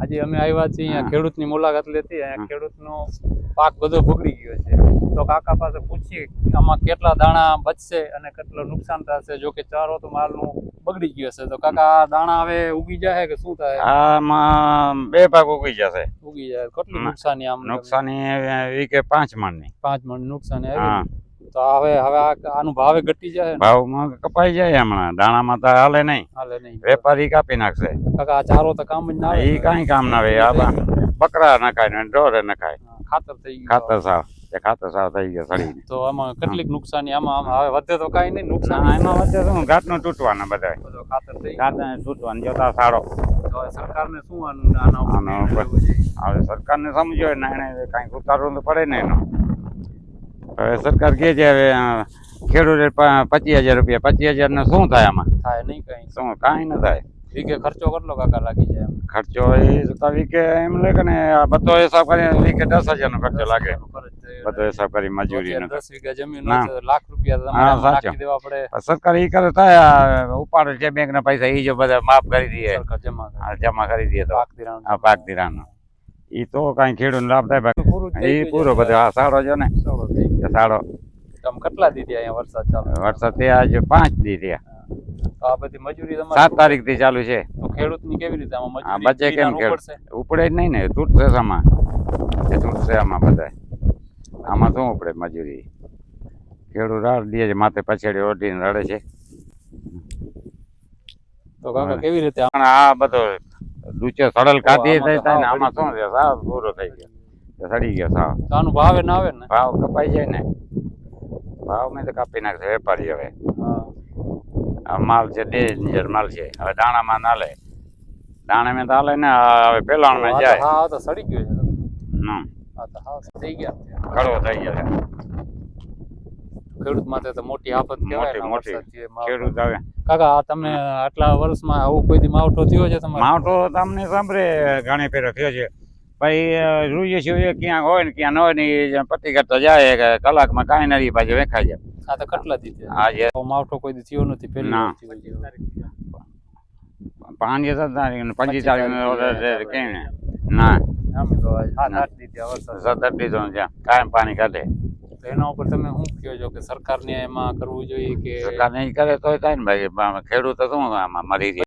આજે અમે આવ્યા છીએ અહીંયા ખેડૂતની મુલાકાત લેતી અહીંયા ખેડૂતનો પાક બધો બગડી ગયો છે. તો કાકા પાસે પૂછીએ આમાં કેટલા દાણા બચશે અને કેટલું નુકસાન થશે? જો કે ચારો તો માલનું બગડી ગયો છે. તો કાકા આ દાણા હવે ઉગી જાય કે શું થાય? આમાં બે ભાગ ઉગી જશે. ઉગી જાય. કેટલી નુકસાની આમ નુકસાની વીકે પાંચ મણની. પાંચ મણ નુકસાની આવી તો હવે હવે આનું ભાવે ઘટી જાય? ભાવમાં કપાઈ જાય હમણાં. દાણામાં તો હાલે નહીં. હાલે નહીં. વેપારી કાપી નાખશે. કાકા આ ચારો તો કામ જ ના એ કાંઈ કામ ના આવે. આ બકરા નખાય ને ઢોરે નખાય. ખાતર થઈ ગયું. ખાતર સાવ એ ખાતર સાવ થઈ ગયો સડી તો આમાં કેટલીક નુકસાની આમાં આમાં હવે વધે તો કાંઈ નહીં નુકસાન એમાં વચ્ચે શું? ઘાટનું તૂટવાના બધા ખાતર થઈ ખાતર તૂટવાનું જોતા સારો. તો સરકારને શું આનું આના આના ઉપર. હવે સરકારને સમજો ને એને કાંઈક ઉતારવું તો પડે ને એનો. હવે સરકાર કહે છે હવે ખેડૂતે પચીસ હજાર રૂપિયા પચીસ હજાર ને શું થાય આમાં? થાય નહીં કઈ. શું કાંઈ ન થાય. વીઘે ખર્ચો કેટલો કાકા લાગી જાય ખર્ચો એ તો વીકે એમ લાગે ને આ બધો હિસાબ કરીને વીકે દસ હજાર નો ખર્ચો લાગે. બધો હિસાબ કરી મજૂરી દસ વીઘા જમીન ના. લાખ રૂપિયા દેવા પડે. સરકાર એ કરે થાય ઉપાડે છે બેંક ના પૈસા એ જો બધા માફ કરી દઈએ જમા જમા કરી દઈએ તો. પાક ધિરાણ. પાક ધિરાણનો. એ તો કઈ ખેડૂત લાભ થાય પૂરું એ પૂરો. બધો સારો જો ને સારો તમે કેટલા દીધી અહીંયા વરસાદ ચાલુ? વરસાદ થયા આજે પાંચ દી થયા. તો આ બધી મજૂરી તમારી સાત તારીખથી ચાલુ છે. તો ખેડૂતની કેવી રીતે આમાં મજૂરી બચે કેમ ખેડૂત? ઉપડે જ નહીં ને તૂટશે આમાં. એ તૂટશે આમાં બધા આમાં શું ઉપડે મજૂરી? ખેડૂત રાડ દે છે માથે પછેડી ઓઢીને રડે છે. તો કાકા કેવી રીતે આ બધો દૂચે સડલ કાઢી થાય ને આમાં શું છે સાવ પૂરો થઈ ગયો. સડી ગયો સાવ. તાનું ભાવે ના આવે ને? ભાવ કપાઈ જાય ને. ભાવ મેં તો કાપી નાખશે વેપારી હવે. આ માલ છે ડેન્જર માલ છે. હવે દાણામાં ના લે. દાણા મેં તો હાલે ને હવે પેલાણમાં જાય. હા તો સડી ગયો છે. હમ. હા થઈ ગયા. કડવો થઈ ગયો ખેડૂત માટે તો મોટી આફત કહેવાય મોટી. ખેડૂત હવે કાકા આ તમને આટલા વર્ષમાં આવું કોઈ દી માવઠો થયો છે તમારે? માવઠો તમને સાંભળે ઘણી ફેરો થયો છે. પછી રૂઈએ છીએ ક્યાંક હોય ને ક્યાં ન હોય ને ઈ પટ્ટી કરતા જાય કે કલાકમાં કાંઈ નથી પાછું વેખાઈ જાય આ તો કેટલા દી થયા? આજે આવો માવઠો કોઈ દી થયો નથી પહેલી ના. વાર થયો છે. પાંચ સાત તારીખ ને પચીસ તારીખ ઓર્ડર છે કે ને ના આમ તો આ સાત ના. આઠ દી થયા વરસાદ સત્તર દીધો છે કાયમ પાણી કાઢે તો એના ઉપર તમે શું કહો છો કે સરકારને એમાં કરવું જોઈએ કે સરકાર નહીં કરે તોય થાય ને ભાઈ ખેડૂત તો શું આમાં મરી રહે